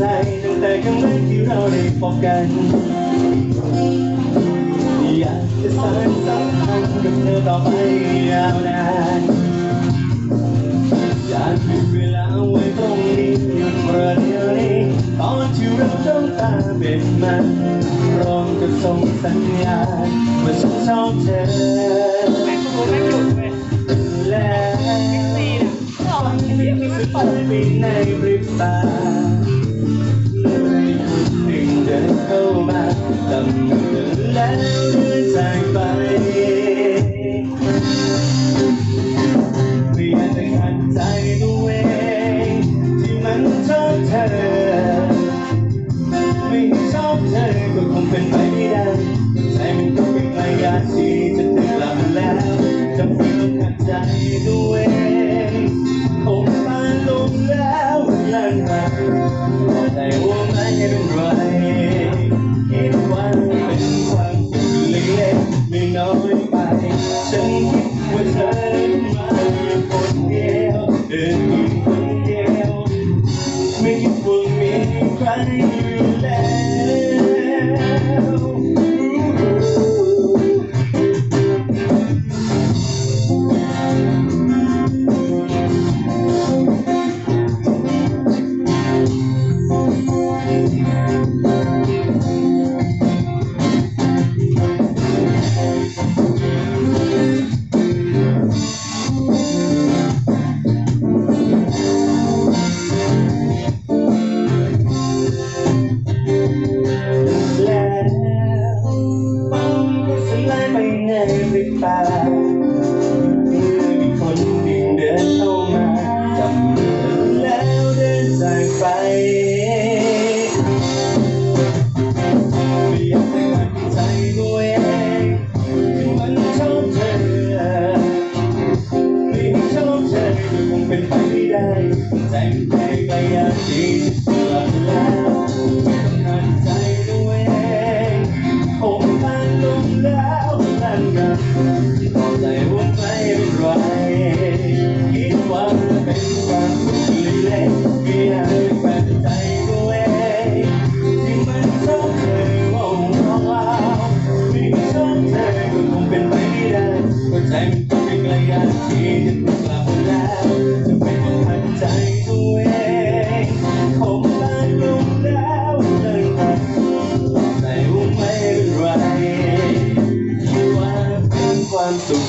ใจตั้งแต่ครั้งแรกที่เราได้พบกัน อยากจะสานสัมพันธ์กับเธอต่อไปยาวนานอยากหยุดเวลาไว้ตรงนี้หยุดประเดี๋ยวนี้ตอนที่เราจ้องตาเบ็ดมันพร้อมกับส่งสัญญาณว่าฉันชอบเธอแล้วตีน่ะออกที่ไม่มีสุดท้ายไปในพริบตา เธอ ไม่ชอบเธอก็คงเป็นไปไม่ได้ใจมันก็เป็นไกลยากที่จะถึงลำแล้วจะไม่ต้องขัดใจตัวเองมาลงแล้วลันมาแต่ว่าไม่เป็นไรคิดว่าเป็นความเล็กๆไม่น้อย มีใอย คิ